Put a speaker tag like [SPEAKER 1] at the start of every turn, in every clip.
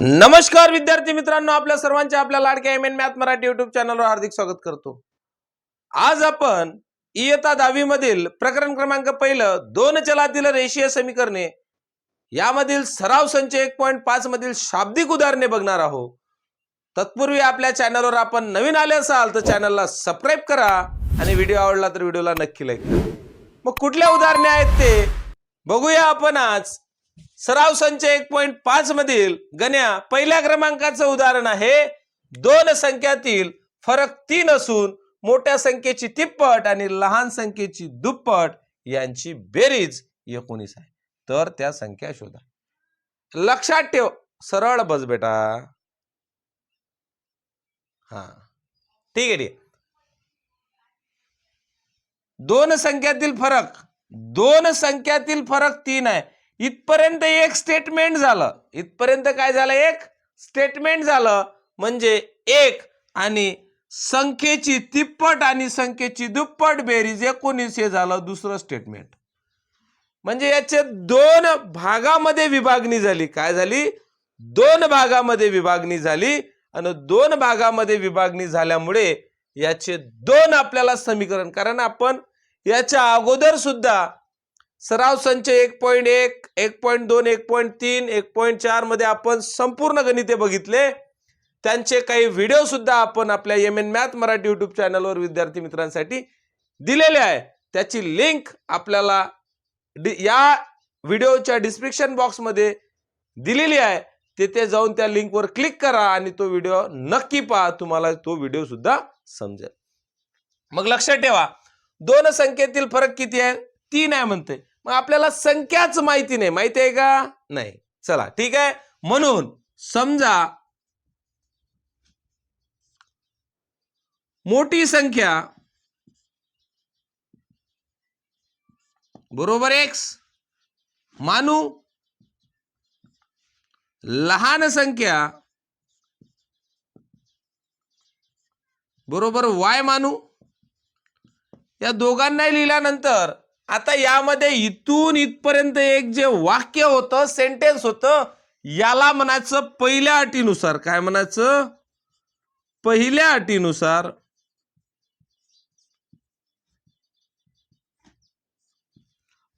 [SPEAKER 1] नमस्कार विद्यार्थी मित्रांनो आपल्या सर्वांच्या आपल्या लाडक्या M N math Marathi YouTube चॅनलवर हार्दिक स्वागत करतो. आज आपण इयता दहावी मधील प्रकरण क्रमांक पहिलं दोन चलातील रेषीय समीकरणे यामधील सराव संच एक पॉईंट पाच मधील शाब्दिक उदाहरणे बघणार आहोत. तत्पूर्वी आपल्या चॅनलवर आपण नवीन आले असाल तर चॅनलला सबस्क्राईब करा आणि व्हिडिओ आवडला तर व्हिडिओला नक्की लाईक करा. मग कुठल्या उदाहरणे आहेत ते? बघूया आपण आज. सराव संच एक पॉईंट पाच मधील गण्या पहिल्या क्रमांकाचं उदाहरण आहे. दोन संख्यातील फरक तीन असून मोठ्या संख्येची तिप्पट आणि लहान संख्येची दुप्पट यांची बेरीज एकोणीस आहे. तर त्या संख्या शोधा. लक्षात ठेव. सरळ बस बेटा. हा. ठीक आहे ठीक आहे. दोन संख्यातील फरक. दोन संख्यातील फरक तीन आहे. इथपर्यंत एक स्टेटमेंट झालं. इथपर्यंत काय झालं? एक स्टेटमेंट झालं. म्हणजे एक आणि संख्येची तिप्पट आणि संख्येची दुप्पट बेरीज एकोणीस हे झालं दुसरं स्टेटमेंट म्हणजे याचे दोन भागामध्ये विभागणी झाली. काय झाली? दोन भागामध्ये विभागणी झाली आणि दोन भागामध्ये विभागणी झाल्यामुळे याचे दोन आपल्याला समीकरण कारण आपण याच्या अगोदर सुद्धा सराव संच एक पॉईंट एक एक पॉईंट दोन एक पॉईंट तीन एक पॉईंट चारमध्ये आपण संपूर्ण गणिते बघितले. त्यांचे काही व्हिडिओ सुद्धा आपण आपल्या M N math Marathi YouTube चॅनलवर विद्यार्थी मित्रांसाठी दिलेले आहे. त्याची लिंक आपल्याला डि- या व्हिडिओच्या डिस्क्रिप्शन बॉक्समध्ये दिलेली आहे. तिथे जाऊन त्या लिंकवर क्लिक करा आणि तो व्हिडिओ नक्की पहा. तुम्हाला तो व्हिडिओ सुद्धा समजेल. मग लक्षात ठेवा. दोन संख्येतील फरक किती आहे? तीन आहे म्हणते मग आपल्याला संख्याच माहिती नाही. माहिती आहे का? नाही. चला ठीक आहे? म्हणून समजा मोठी संख्या बरोबर एक्स मानू लहान संख्या बरोबर वाय मानू. या दोघांनाही लिहिल्यानंतर आता यामध्ये इथून इथपर्यंत एक जे वाक्य होतं सेंटेन्स होतं याला म्हणायचं पहिल्या अटीनुसार. काय म्हणायचं? पहिल्या अटीनुसार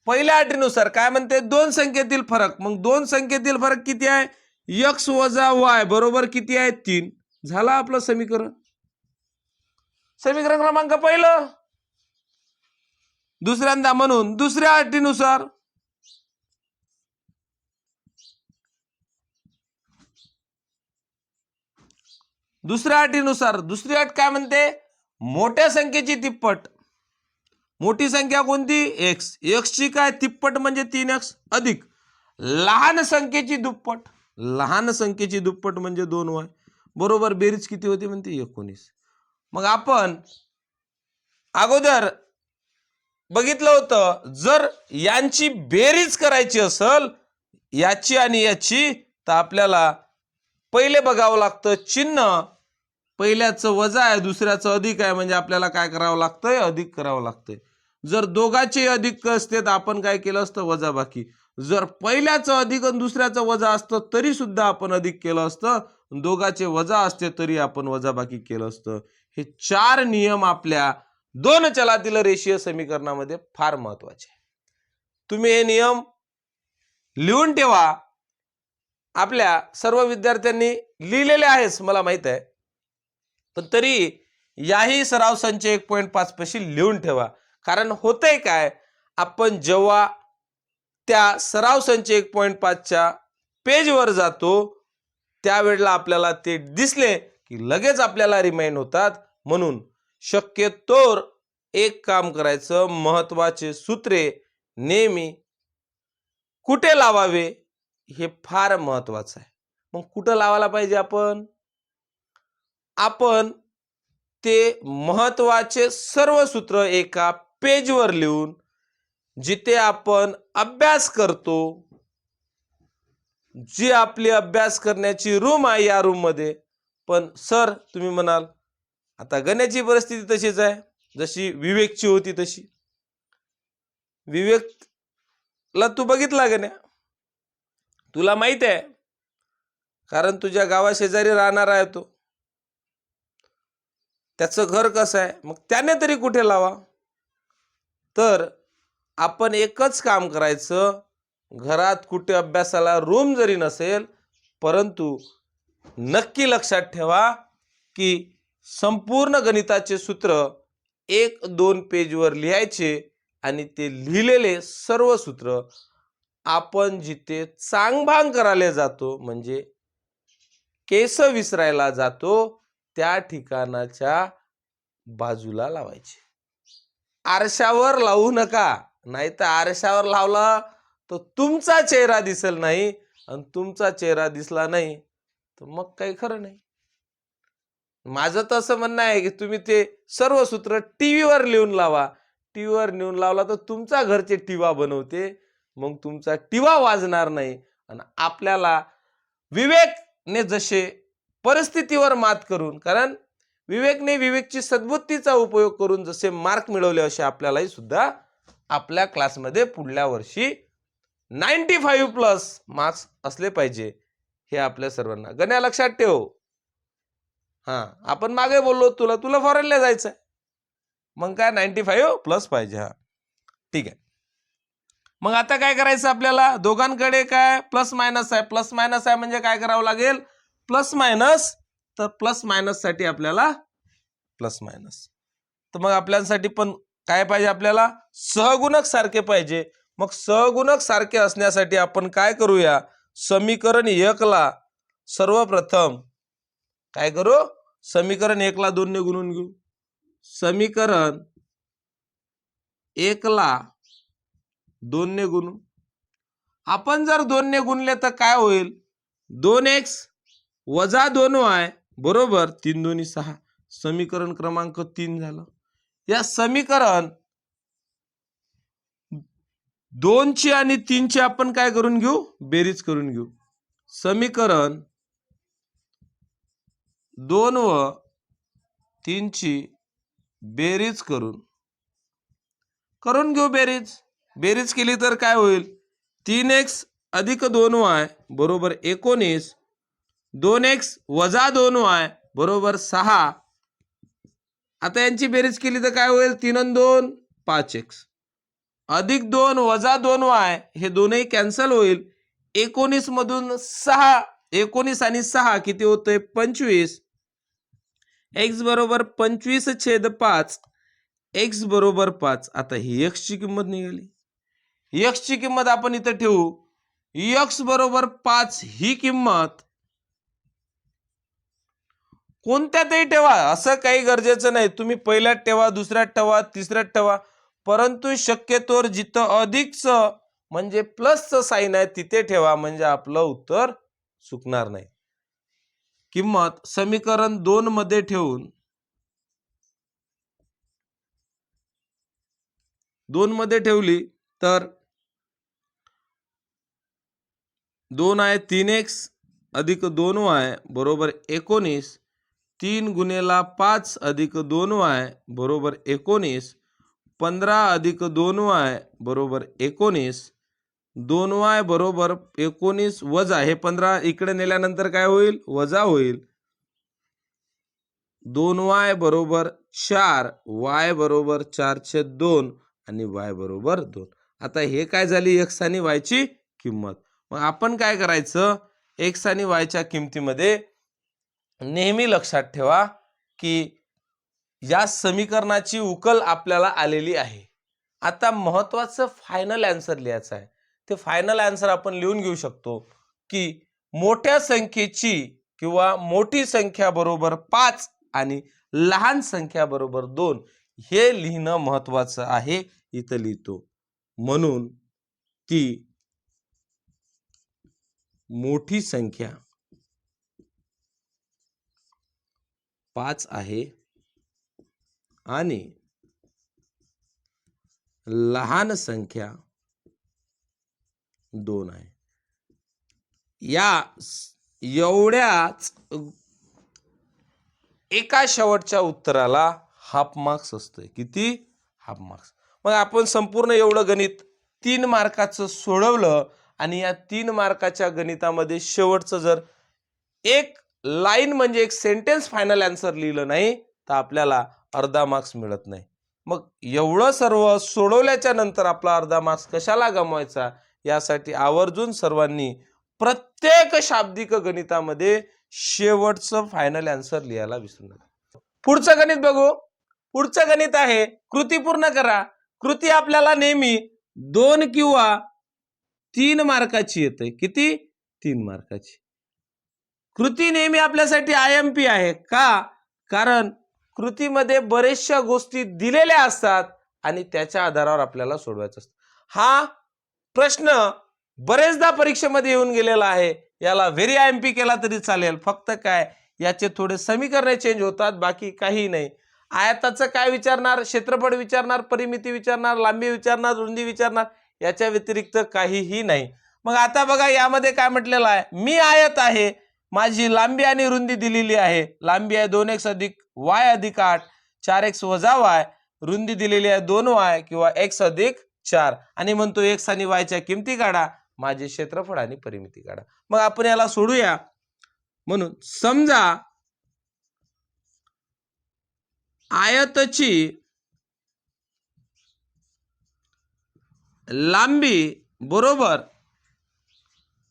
[SPEAKER 1] पहिल्या अटीनुसार. काय म्हणते? दोन संख्येतील फरक. मग दोन संख्येतील फरक किती आहे? यक्स वजा वाय बरोबर किती आहे? तीन. झालं आपलं समीकरण? समीकरण क्रमांक पहिलं. दुसऱ्यांदा म्हणून दुसऱ्या अटीनुसार. दुसऱ्या अटीनुसार दुसरी अट काय म्हणते? मोठ्या संख्येची तिप्पट. मोठी संख्या कोणती? एक्स एक्सची काय? तिप्पट म्हणजे तीन एक्स अधिक. लहान संख्येची दुप्पट. लहान संख्येची दुप्पट म्हणजे दोन वाय बरोबर बेरीज किती होती म्हणते? एकोणीस. मग आपण अगोदर बघितलं होतं जर यांची बेरीज करायची असेल याची आणि याची तर आपल्याला पहिले बघावं लागतं चिन्ह. पहिल्याचं वजा आहे दुसऱ्याचं अधिक आहे म्हणजे आपल्याला काय करावं लागतंय? अधिक करावं लागतंय. जर दोघाचे अधिक असते तर आपण काय केलं असतं? वजा बाकी. जर पहिल्याचं अधिक आणि दुसऱ्याचं वजा असतं तरी सुद्धा आपण अधिक केलं असतं. दोघाचे वजा असते तरी आपण वजाबाकी केलं असतं. हे चार नियम आपल्या दोन चलातील रेषीय समीकरणामध्ये फार महत्त्वाचे तुम्ही हे नियम लिहून ठेवा. आपल्या सर्व विद्यार्थ्यांनी लिहिलेले आहेच मला माहीत आहे. पण तरी याही सराव संच एक पॉईंट पाच पशी लिहून ठेवा. कारण होतंय काय आपण जेव्हा त्या सराव संच एक पॉईंट पाचच्या पेजवर जातो त्यावेळेला आपल्याला ते दिसले की लगेच आपल्याला रिमाइंड होतात. म्हणून शक्यतोर एक काम करायचं महत्त्वाचे सूत्रे नेहमी कुठे लावावे हे फार महत्वाचं आहे. मग कुठं लावायला पाहिजे आपण? आपण ते महत्त्वाचे सर्व सूत्र एका पेजवर लिहून जिथे आपण अभ्यास करतो जी आपली अभ्यास करण्याची रूम आहे या रूममध्ये पण सर तुम्ही म्हणाल आता गण्याची परिस्थिती तशीच आहे. जशी विवेकची होती तशी. विवेकला तू बघितला गण्या? तुला माहीत आहे. कारण तुझ्या गावाशेजारी राहणार आहे तो. त्याचं घर कसं आहे? मग त्याने तरी कुठे लावा? तर आपण एकच काम करायचं. घरात कुठे अभ्यासाला रूम जरी नसेल परंतु नक्की लक्षात ठेवा की संपूर्ण गणिताचे सूत्र एक दोन पेजवर लिहायचे आणि ते लिहिलेले सर्व सूत्र आपण जिथे चांगभांग करायला जातो म्हणजे केस विसरायला जातो त्या ठिकाणाच्या बाजूला लावायचे. आरशावर लावू नका नाही तर आरशावर लावला तर तुमचा चेहरा दिसेल नाही आणि तुमचा चेहरा दिसला नाही तर मग काही खरं नाही. माझं तर असं म्हणणं आहे की तुम्ही ते सर्व सूत्र टी व्हीवर लिहून लावा. टी व्हीवर लिहून लावला तर तुमचा घरचे टिवा बनवते. मग तुमचा टिवा वाजणार नाही. आणि आपल्याला विवेकने जसे परिस्थितीवर मात करून कारण विवेकने विवेकची सद्बुद्धीचा उपयोग करून जसे मार्क मिळवले असे आपल्यालाही सुद्धा आपल्या क्लासमध्ये पुढल्या वर्षी नाईन्टी फाईव्ह प्लस मार्क्स असले पाहिजे हे आपल्या सर्वांना. गण्या लक्षात ठेव. हां आपण मागे बोललो तुला तुला फॉरेनला जायचं आहे मग काय नाईन्टी फाईव्ह प्लस पाहिजे हा. ठीक आहे. मग आता काय करायचं आपल्याला? दोघांकडे काय प्लस मायनस आहे. प्लस मायनस आहे म्हणजे काय करावं लागेल? प्लस मायनस तर प्लस मायनससाठी आपल्याला प्लस मायनस तर मग आपल्यासाठी पण काय पाहिजे आपल्याला? सहगुणक सारखे पाहिजे. मग सहगुणक सारखे असण्यासाठी आपण काय करूया? समीकरण एकला सर्वप्रथम काय करू? समीकरण एकला दोनने गुणून घेऊ. समीकरण एकला दोनने गुणू. आपण जर दोनने गुणले तर काय होईल? दोन एक्स वजा दोन वाय बरोबर तीन दोन्ही सहा. समीकरण क्रमांक तीन झालं. या समीकरण दोनची आणि तीनची आपण काय करून घेऊ? बेरीज करून घेऊ. समीकरण दोन व तीनची बेरीज करून. करून घेऊ बेरीज. बेरीज केली तर काय होईल? तीन एक्स अधिक दोन वाय बरोबर एकोणीस. दोन एक्स वजा दोन वाय बरोबर सहा. आता यांची बेरीज केली तर काय होईल? तीन आणि दोन पाच एक्स. अधिक दोन वजा दोन वाय हे दोनही कॅन्सल होईल. एकोणीस मधून सहा. एकोणीस आणि सहा किती होतंय? पंचवीस. एक्स बरोबर पंचवीस छेद पाच. एक्स बरोबर पाच. आता ही एक्स ची किंमत निघाली. एक्स ची किंमत आपण इथं ठेवू. एक्स बरोबर पाच ही किंमत. कोणत्यातही ठेवा. असं काही गरजेचं नाही. तुम्ही पहिल्यात ठेवा दुसऱ्यात ठेवा तिसऱ्यात ठेवा. परंतु शक्यतोर जिथं अधिकचं म्हणजे प्लसचं साईन आहे तिथे ठेवा. म्हणजे आपलं उत्तर चुकणार नाही. किंमत समीकरण दोन मध्ये ठेवून दोन मध्ये ठेवली तर दोन आहे तीन एक्स अधिक दोन वाय बरोबर एकोणीस तीन गुन्हेला पाच अधिक दोन वाय बरोबर एकोणीस पंधरा अधिक दोन वाय बरोबर एकोणीस दोन वाय बरोबर एकोणीस वजा हे पंधरा इकडे नेल्यानंतर काय होईल? वजा होईल. दोन वाय बरोबर चार वाय बरोबर चारशे दोन आणि वाय बरोबर दोन. आता हे काय झाली? एक्स आणि वायची किंमत. मग आपण काय करायचं? एक्स आणि वायच्या किमतीमध्ये नेहमी लक्षात ठेवा की या समीकरणाची उकल आपल्याला आलेली आहे. आता महत्वाचं फायनल आन्सर लिहायचं आहे. ते फायनल आन्सर आपण लिहून घेऊ शकतो की मोठ्या संख्येची किंवा मोठी संख्या बरोबर पाच आणि लहान संख्या बरोबर दोन हे लिहिणं महत्वाचं आहे. इथं लिहितो. म्हणून ती मोठी संख्या पाच आहे आणि लहान संख्या दोन आहे. या एवढ्याच एका शेवटच्या उत्तराला हाफ मार्क्स असतोय. किती? हाफ मार्क्स मग आपण संपूर्ण एवढं गणित तीन मार्काचं सोडवलं आणि या तीन मार्काच्या गणितामध्ये शेवटचं जर एक लाईन म्हणजे एक सेंटेन्स फायनल आन्सर लिहिलं नाही तर आपल्याला अर्धा मार्क्स मिळत नाही. मग एवढं सर्व सोडवल्याच्या नंतर आपला अर्धा मार्क्स कशाला गमवायचा? यासाठी आवर्जून सर्वांनी प्रत्येक शाब्दिक गणितामध्ये शेवटचं फायनल आन्सर लिहायला विसरू नका. पुढचं गणित बघू. पुढचं गणित आहे कृती पूर्ण करा. कृती आपल्याला नेहमी दोन किंवा तीन मार्काची येते. किती? तीन मार्काची. कृती नेहमी आपल्यासाठी आय एम पी आहे. का? कारण कृतीमध्ये बरेचशा गोष्टी दिलेल्या असतात आणि त्याच्या आधारावर आपल्याला सोडवायचं असतं. हा प्रश्न बरेचदा परीक्षेमध्ये येऊन गेलेला आहे. याला व्हेरी आय एम पी केला तरी चालेल. फक्त काय? याचे थोडे समीकरणे चेंज होतात बाकी काही नाही. आयताचं काय विचारणार? क्षेत्रफळ विचारणार? परिमिती विचारणार? लांबी विचारणार? रुंदी विचारणार? याच्या व्यतिरिक्त काहीही नाही. मग आता बघा यामध्ये काय म्हटलेलं आहे? मी आयत आहे. माझी लांबी आणि रुंदी दिलेली आहे. लांबी आहे दोन एक्स अधिक वाय अधिक आठ. चार एक्स वजा वाय रुंदी दिलेली आहे दोन वाय किंवा एक्स अधिक चार. आणि म्हणतो एक्स आणि वायच्या किमती काढा माझे क्षेत्रफळ आणि परिमिती काढा. मग आपण याला सोडूया. म्हणून समजा आयतची लांबी बरोबर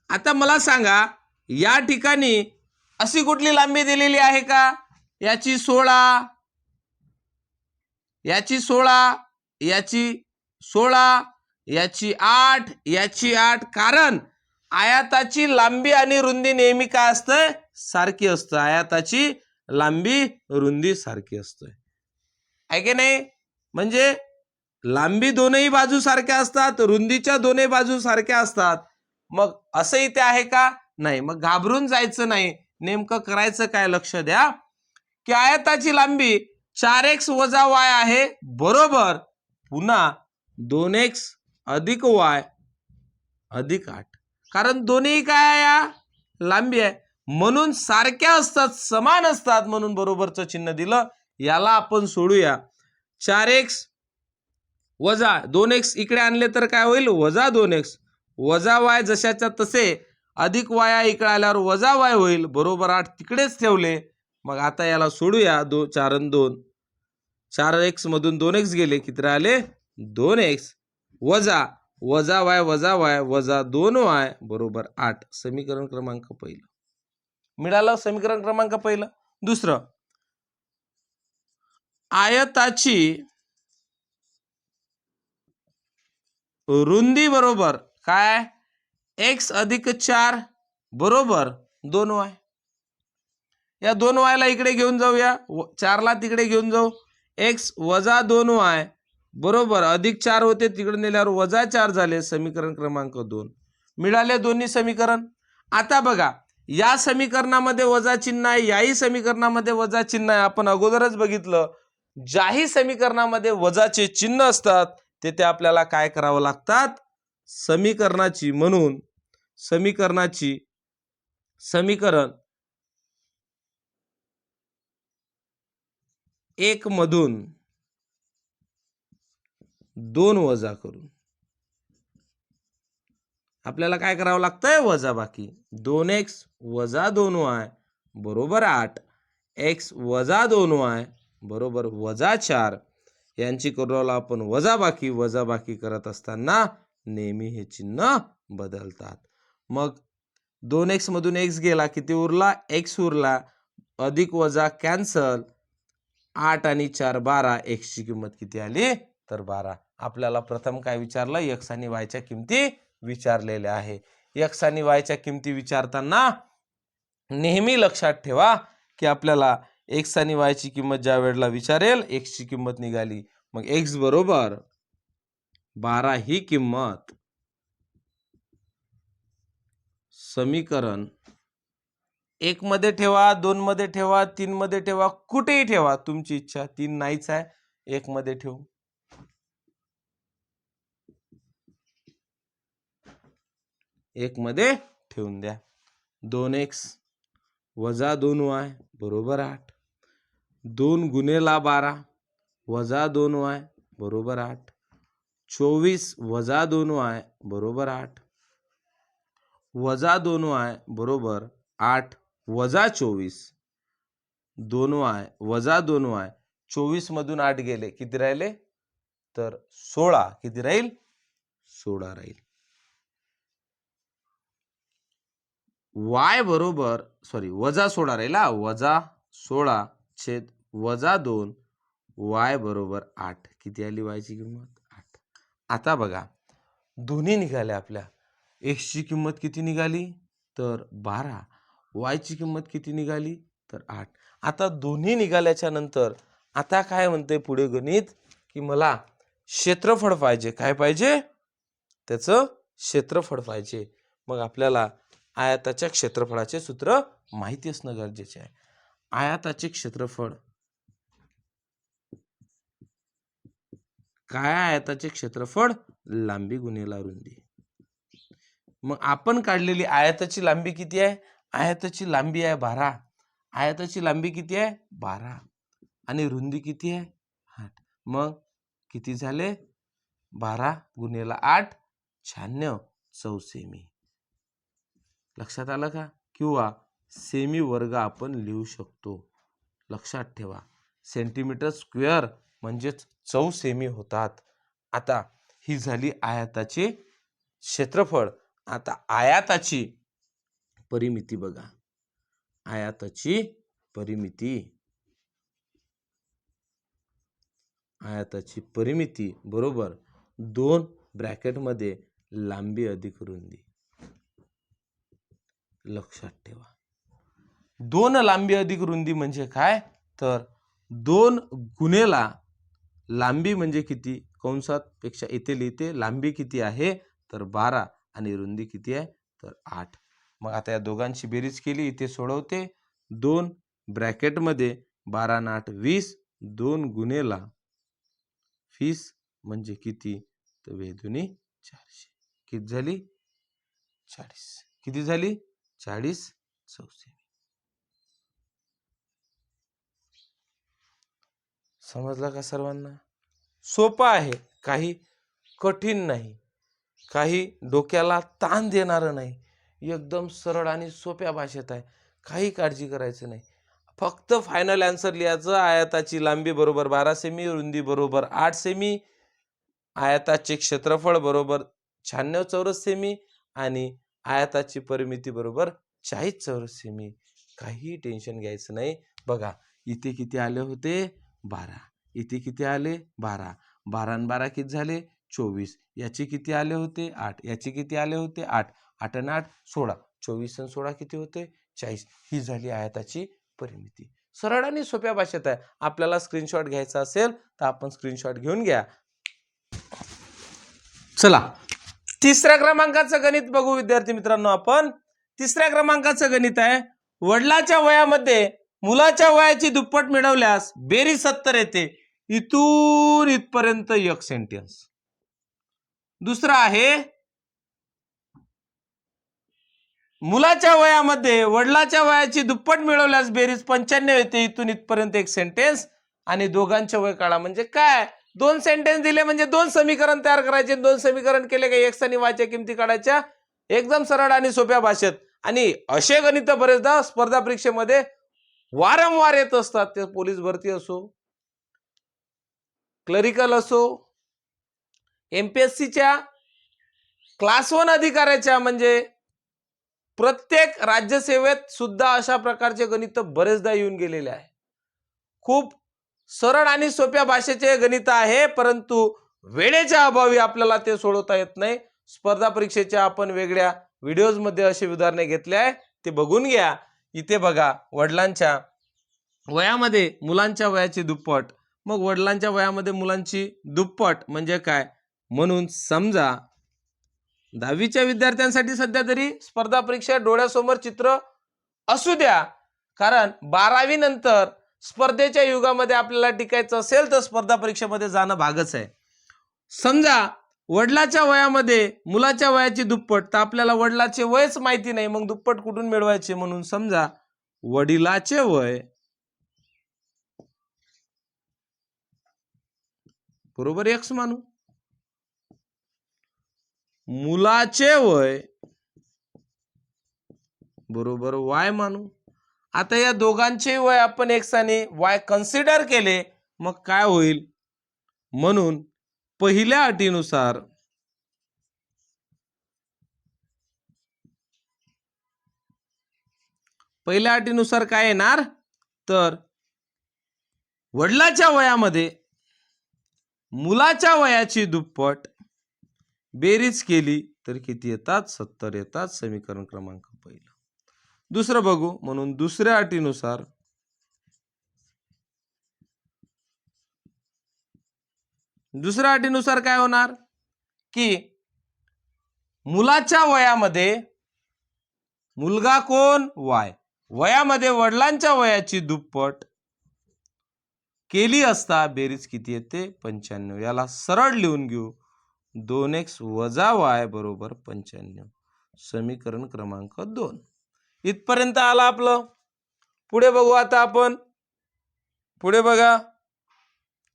[SPEAKER 1] आता मला सांगा या ठिकाणी अशी कुठली लांबी दिलेली आहे का? याची सोळा याची सोळा याची सोळा याची आठ याची आठ. कारण आयाताची लांबी आणि रुंदी नेहमी काय असतंय? सारखी असतं. आयाताची लांबी रुंदी सारखी असतोय. आहे की नाही? म्हणजे लांबी दोनही बाजू सारख्या असतात रुंदीच्या दोन्ही बाजू सारख्या असतात. मग असं इथे आहे का? नाही. मग घाबरून जायचं नाही. नेमकं करायचं काय? लक्ष द्या. की आयताची लांबी चार एक्स वजा वाय आहे. बरोबर. पुन्हा दोन एक्स अधिक वाय अधिक आठ. कारण दोन्ही काय या? लांबी आहे. म्हणून सारख्या असतात समान असतात म्हणून बरोबरचं चिन्ह दिलं. याला आपण सोडूया. चार एक्स वजा दोन एक्स इकडे आणले तर काय होईल? वजा दोन एक्स. वजा वाय जशाच्या तसे अधिक वाया इकडे आल्यावर वजा वाय होईल. बरोबर आठ तिकडेच ठेवले. मग आता याला सोडूया दो चार दोन. चार एक्स मधून दोन एक्स गेले. किती राहिले? दोन एक्स वजा वजा वाय वजा वाय वजा दोन वाय बरोबर आठ. समीकरण क्रमांक पहिलं. मिळालं समीकरण क्रमांक पहिलं. दुसरं आयताची रुंदी बरोबर काय? एक्स अधिक चार बरोबर दोन वाय. या दोन वायला इकडे घेऊन जाऊया. चारला तिकडे घेऊन जाऊ. एक्स वजा दोन वाय बरोबर. अधिक चार होते तिकडे नेल्यावर वजा चार झाले समीकरण क्रमांक दोन. मिळाले दोन्ही समीकरण? आता बघा या समीकरणामध्ये वजा चिन्ह आहे याही समीकरणामध्ये वजा चिन्ह आहे. आपण अगोदरच बघितलं ज्याही समीकरणामध्ये वजाचे चिन्ह असतात ते ते आपल्याला काय करावं लागतात? समीकरणाची. म्हणून समीकरणाची समीकरण एक मधून दोन वजा करून. आपल्याला काय करावं लागतंय? वजा बाकी. दोन एक्स वजा दोन वाय बरोबर आठ. एक्स वजा दोन वाय बरोबर वजा चार. यांची करूला आपण वजा बाकी वजा बाकी करत असताना नेहमी हे चिन्ह बदलतात. मग दोन एक्स मधून एक्स गेला किती उरला? एक्स उरला. अधिक वजा कॅन्सल. आठ आणि चार बारा. एक्सची किंमत किती आली? तर बारा. आपल्याला प्रथम काय विचारलं? एक्स आणि वायच्या किमती विचारलेल्या आहे. एक्स आणि वायच्या किमती विचारताना नेहमी लक्षात ठेवा की आपल्याला एक्स आणि वायची किंमत ज्या वेळेला विचारेल एक्सची किंमत निघाली. मग एक्स बरोबर बारा ही किंमत समीकरण एक मध्ये ठेवा दोन मध्ये ठेवा तीन मध्ये ठेवा कुठेही ठेवा. तुमची इच्छा तीन नाहीच आहे. एक मध्ये ठेवू. एकमध्ये ठेवून द्या. दोन एक्स वजा दोन वाय बरोबर आठ. दोन गुन्हेला बारा वजा दोन वाय बरोबर आठ. चोवीस वजा दोन वाय बरोबर आठ. वजा दोन वाय बरोबर आठ वजा चोवीस. दोन वाय वजा दोन वाय चोवीसमधून आठ गेले किती राहिले? तर सोळा. किती राहील? सोळा राहील. वाय बरोबर सॉरी वजा सोळा राहिला वजा सोळा छेद वजा दोन वाय बरोबर आठ. किती आली वायची किंमत? आठ. आता बघा दोन्ही निघाल्या आपल्या. एक्सची किंमत किती निघाली? तर बारा. वायची किंमत किती निघाली? तर आठ. आता दोन्ही निघाल्याच्या नंतर आता काय म्हणते पुढे गणित? की मला क्षेत्रफळ पाहिजे. काय पाहिजे? त्याचं क्षेत्रफळ पाहिजे. मग आपल्याला आयाताच्या क्षेत्रफळाचे सूत्र माहिती असणं गरजेचे आहे. आयाताचे क्षेत्रफळ. काय आयाताचे क्षेत्रफळ? लांबी गुन्हेला रुंदी. मग आपण काढलेली आयाताची लांबी किती आहे? आयाताची लांबी आहे बारा. आयाताची लांबी किती आहे? बारा. आणि रुंदी किती आहे? आठ. मग किती झाले? बारा गुन्हेला आठ. शहाण्णव. चौसेमी. लक्षात आलं का? किंवा सेमी वर्ग आपण लिहू शकतो. लक्षात ठेवा. सेंटीमीटर स्क्वेअर म्हणजेच चौ सेमी होतात. आता ही झाली आयाताचे क्षेत्रफळ. आता आयाताची परिमिती बघा. आयाताची परिमिती. आयाताची परिमिती बरोबर दोन ब्रॅकेटमध्ये लांबी अधिक रुंदी. लक्षात ठेवा. दोन लांबी अधिक रुंदी म्हणजे काय? तर दोन गुन्हेला लांबी म्हणजे किती? कंसात पेक्षा इथे लिहिते लांबी किती आहे? तर बारा आणि रुंदी किती आहे? तर आठ. मग आता या दोघांची बेरीज केली इथे सोडवते. दोन ब्रॅकेटमध्ये बारा आठ वीस. दोन गुन्हेला वीस म्हणजे किती? तर वेदुनी चारशे. किती झाली? चाळीस. किती झाली? चाळीस चौसे समजलं का सर्वांना? सोपं आहे. काही कठीण नाही. काही डोक्याला ताण देणारं नाही. एकदम सरळ आणि सोप्या भाषेत आहे. काही काळजी करायचं नाही. फक्त फायनल आन्सर लिहायचं. आयताची लांबी बरोबर बारा सेमी रुंदी बरोबर आठ सेमी आयताचे क्षेत्रफळ बरोबर शहाण्णव चौरस सेमी आणि आयताची परिमिती बरोबर चाळीस चौरस सेमी. काही टेन्शन घ्यायचं नाही. बघा इथे किती आले होते? बारा. इथे किती आले? बारा. बारा आणि बारा किती झाले? चोवीस. याचे किती आले होते? आठ. याचे किती आले होते? आठ. आठ आणि आठ सोळा. चोवीस आणि सोळा किती होते? चाळीस. ही झाली आयताची परिमिती. सरळ आणि सोप्या भाषेत आहे. आपल्याला स्क्रीनशॉट घ्यायचा असेल तर आपण स्क्रीनशॉट घेऊन घ्या. चला. तिसऱ्या क्रमांकाचं गणित बघू विद्यार्थी मित्रांनो आपण. तिसऱ्या क्रमांकाचं गणित आहे वडिलाच्या वयामध्ये मुलाच्या वयाची दुप्पट मिळवल्यास बेरीज सत्तर येते. इथून इथपर्यंत एक सेंटेन्स दुसरं आहे मुलाच्या वयामध्ये वडिलाच्या वयाची दुप्पट मिळवल्यास बेरीज पंच्याण्णव येते. इथून इथपर्यंत एक सेंटेन्स आणि दोघांच्या वय काढा म्हणजे काय? दोन सेंटेन्स दिले म्हणजे दोन समीकरण तयार करायचे दोन समीकरण केले का एक्स आणि वायच्या किमती काढायच्या. एकदम सरळ आणि सोप्या भाषेत. आणि असे गणित बरेचदा स्पर्धा परीक्षेमध्ये वारंवार येत असतात. ते पोलीस भरती असो क्लरिकल असो एमपीएससीच्या क्लास वन अधिकाऱ्याच्या म्हणजे प्रत्येक राज्यसेवेत सुद्धा अशा प्रकारचे गणित बरेचदा येऊन गेलेले आहे. खूप सरळ आणि सोप्या भाषेचे गणित आहे परंतु वेळेच्या अभावी आपल्याला ते सोडवता येत नाही. स्पर्धा परीक्षेच्या आपण वेगळ्या व्हिडिओजमध्ये असे उदाहरणे घेतले आहे. ते बघून घ्या. इथे बघा वडिलांच्या वयामध्ये मुलांच्या वयाची दुप्पट. मग वडिलांच्या वयामध्ये मुलांची दुप्पट म्हणजे काय? म्हणून समजा दहावीच्या विद्यार्थ्यांसाठी सध्या तरी स्पर्धा परीक्षा डोळ्यासमोर चित्र असू द्या. कारण बारावी नंतर स्पर्धेच्या युगामध्ये आपल्याला टिकायचं असेल तर स्पर्धा परीक्षेमध्ये जाणं भागच आहे. समजा वडिलाच्या वयामध्ये मुलाच्या वयाची दुप्पट तर आपल्याला वडिलाचे वयच माहिती नाही मग दुप्पट कुठून मिळवायचे? म्हणून समजा वडिलाचे वय बरोबर एक्स मानू. मुलाचे वय बरोबर वाय मानू. आता या दोघांचे वय आपण एकसाने वाय कन्सिडर केले मग काय होईल? म्हणून पहिल्या अटीनुसार पहिल्या अटीनुसार काय येणार? तर वडिलाच्या वयामध्ये मुलाच्या वयाची दुप्पट बेरीज केली तर किती येतात? सत्तर येतात. समीकरण क्रमांक दुसरं बघू. म्हणून दुसऱ्या अटीनुसार दुसऱ्या अटीनुसार काय होणार? की मुलाच्या वयामध्ये मुलगा कोण? वाय. वयामध्ये वडिलांच्या वयाची दुप्पट केली असता बेरीज किती येते? पंच्याण्णव. याला सरळ लिहून घेऊ. दोन एक्स वजा वाय बरोबर पंच्याण्णव. समीकरण क्रमांक दोन. इथपर्यंत आला आपलं. पुढे बघू आता आपण. पुढे बघा.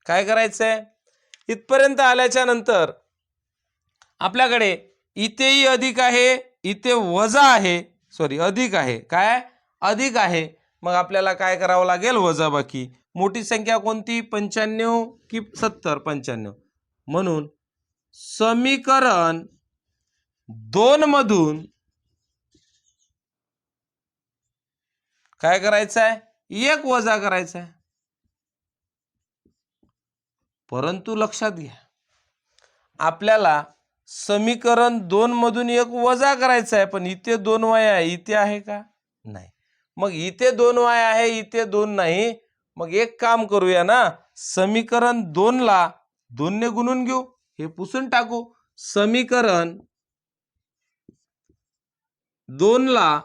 [SPEAKER 1] काय करायचं आहे इथपर्यंत आल्याच्यानंतर आपल्याकडे इथेही अधिक आहे इथे वजा आहे. सॉरी अधिक आहे. काय? अधिक आहे. मग आपल्याला काय करावं लागेल? वजा बाकी मोठी संख्या कोणती? पंच्याण्णव की सत्तर? पंच्याण्णव. म्हणून समीकरण दोन काय करायचं आहे एक वजा करायचा आहे परंतु लक्षात घ्या आपल्याला समीकरण दोन मधून एक वजा करायचं आहे पण इथे दोन वाय आहे. इथे आहे का? नाही. मग इथे दोन वाय आहे इथे दोन नाही. मग एक काम करूया ना समीकरण दोनला दोनने गुणून घेऊ. हे पुसून टाकू. समीकरण दोनला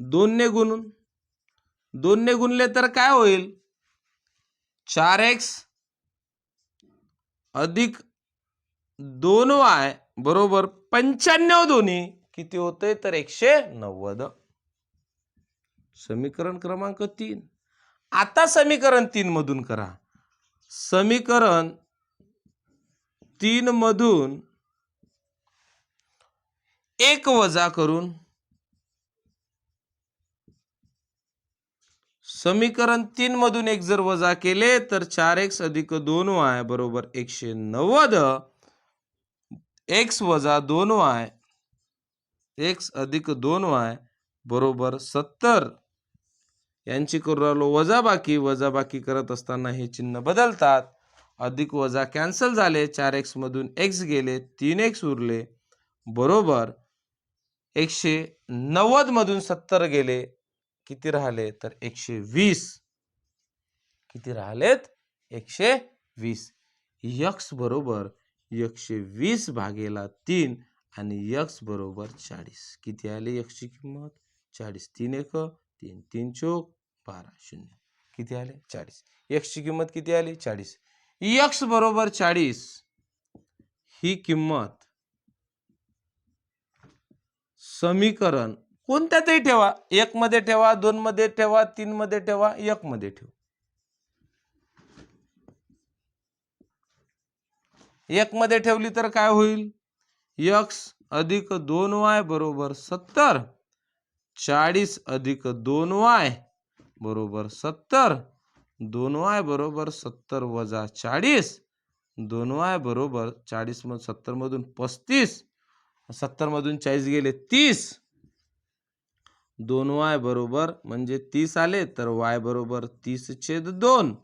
[SPEAKER 1] दोनने गुणून. दोनने गुणले तर काय होईल? चार एक्स अधिक दोन वाय बरोबर पंच्याण्णव दोन्ही किती होते तर एकशे नव्वद. समीकरण क्रमांक तीन. आता समीकरण तीन मधून करा. समीकरण तीन मधून एक वजा करून समीकरण तीन मधून एक जर वजा केले तर चार एक्स अधिक दोन वाय बरोबर एकशे नव्वद. एक्स वजा दोन वाय एक्स अधिक दोन वाय बरोबर सत्तर. यांची करू राहिलो वजा बाकी वजा बाकी करत असताना हे चिन्ह बदलतात. अधिक वजा कॅन्सल झाले चार एक्स मधून एक्स गेले तीन एक्स उरले बरोबर एकशे नव्वद मधून सत्तर गेले किती राहिले? तर एकशे वीस. किती राहिलेत? एकशे वीस. यक्स बरोबर एकशे वीस भागेला तीन आणि यक्स बरोबर चाळीस. किती आले यक्षची किंमत? चाळीस. तीन एक तीन तीन चोक बारा शून्य. किती आले? चाळीस. यक्षची किंमत किती आली? चाळीस. यक्स बरोबर चाळीस. ही किंमत समीकरण कोणत्यातही ठेवा. एक मध्ये ठेवा दोन मध्ये ठेवा तीन मध्ये ठेवा एक मध्ये ठेवा. एक मध्ये ठेवली तर काय होईल? यक्स अधिक दोन वाय बरोबर सत्तर. चाळीस अधिक दोन वाय बरोबर सत्तर. दोन वाय बरोबर सत्तर वजा चाळीस. दोन वाय बरोबर चाळीस मधून सत्तर मधून पस्तीस. सत्तर मधून चाळीस गेले तीस. दोन वाय बरोबर म्हणजे तीस आले तर वाय बरोबर तीस छेद दोन.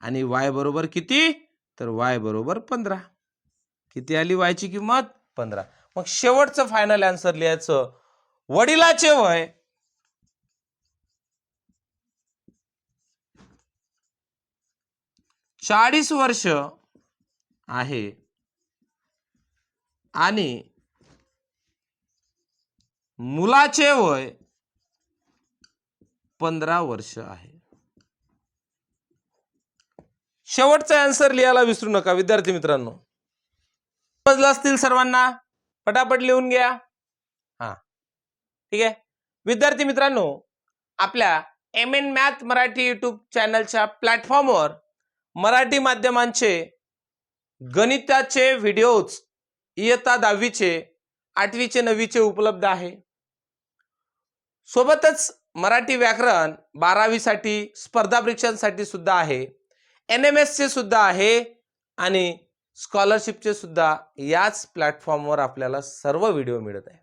[SPEAKER 1] आणि वाय बरोबर किती? तर वाय बरोबर पंधरा. किती आली वायची किंमत? पंधरा. मग शेवटचं फायनल आन्सर लिहायचं. वडिलाचे वय. चाळीस वर्ष आहे. आणि मुलाचे वय पंधरा वर्ष आहे. शेवटचा आन्सर लिहायला विसरू नका विद्यार्थी मित्रांनो. समजलं असतील सर्वांना? पटापट लिहून घ्या. हा. ठीक आहे? विद्यार्थी मित्रांनो आपल्या M N math Marathi YouTube चॅनलच्या प्लॅटफॉर्मवर मराठी माध्यमांचे गणिताचे व्हिडिओज इयत्ता दहावीचे आठवीचे नववीचे उपलब्ध आहे. सोबतच मराठी व्याकरण बारावीसाठी स्पर्धा परीक्षांसाठी सुद्धा आहे. एन एम एसचे सुद्धा आहे आणि स्कॉलरशिपचे सुद्धा याच प्लॅटफॉर्मवर आपल्याला सर्व व्हिडिओ मिळत आहे.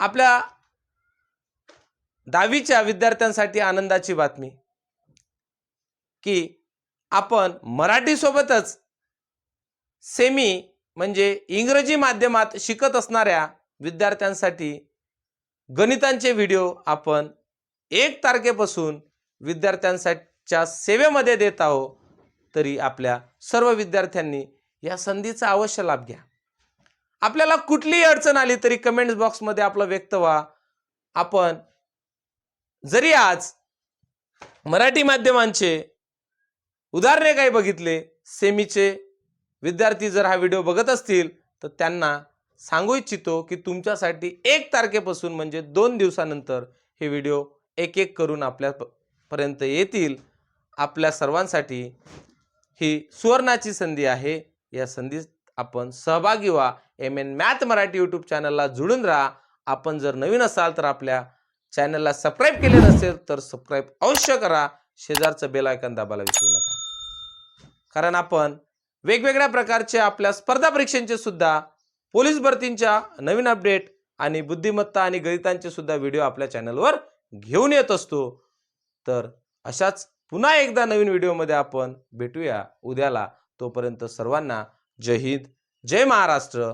[SPEAKER 1] आपल्या दहावीच्या विद्यार्थ्यांसाठी आनंदाची बातमी की आपण मराठीसोबतच सेमी म्हणजे इंग्रजी माध्यमात शिकत असणाऱ्या विद्यार्थ्यांसाठी गणितांचे व्हिडिओ आपण एक तारखेपासून विद्यार्थ्यांसाठीच्या सेवेमध्ये देत आहो तरी आपल्या सर्व विद्यार्थ्यांनी या संधीचा अवश्य लाभ घ्या. आपल्याला कुठलीही अडचण आली तरी कमेंट्स बॉक्समध्ये आपलं व्यक्त व्हा. आपण जरी आज मराठी माध्यमांचे उदाहरणे काही बघितले सेमीचे विद्यार्थी जर हा व्हिडिओ बघत असतील तर त्यांना सांगू इच्छितो की तुमच्यासाठी एक तारखेपासून म्हणजे दोन दिवसानंतर हे व्हिडिओ एक एक करून आपल्या पर्यंत येतील. आपल्या सर्वांसाठी ही सुवर्णाची संधी आहे. या संधीत आपण सहभागी व्हा. M N math Marathi YouTube चॅनलला जुळून राहा. आपण जर नवीन असाल तर आपल्या चॅनलला सबस्क्राईब केले नसेल तर सबस्क्राईब अवश्य करा. शेजारचं बेल आयकन दाबायला विसरू नका. कारण आपण वेगवेगळ्या प्रकारचे आपल्या स्पर्धा परीक्षांचे सुद्धा पोलीस भरतींच्या नवीन अपडेट आणि बुद्धिमत्ता आणि गणितांचे सुद्धा व्हिडिओ आपल्या चॅनलवर घेऊन येत असतो. तर अशाच पुन्हा एकदा नवीन व्हिडिओमध्ये आपण भेटूया. उद्याला तोपर्यंत सर्वांना जय हिंद जय महाराष्ट्र.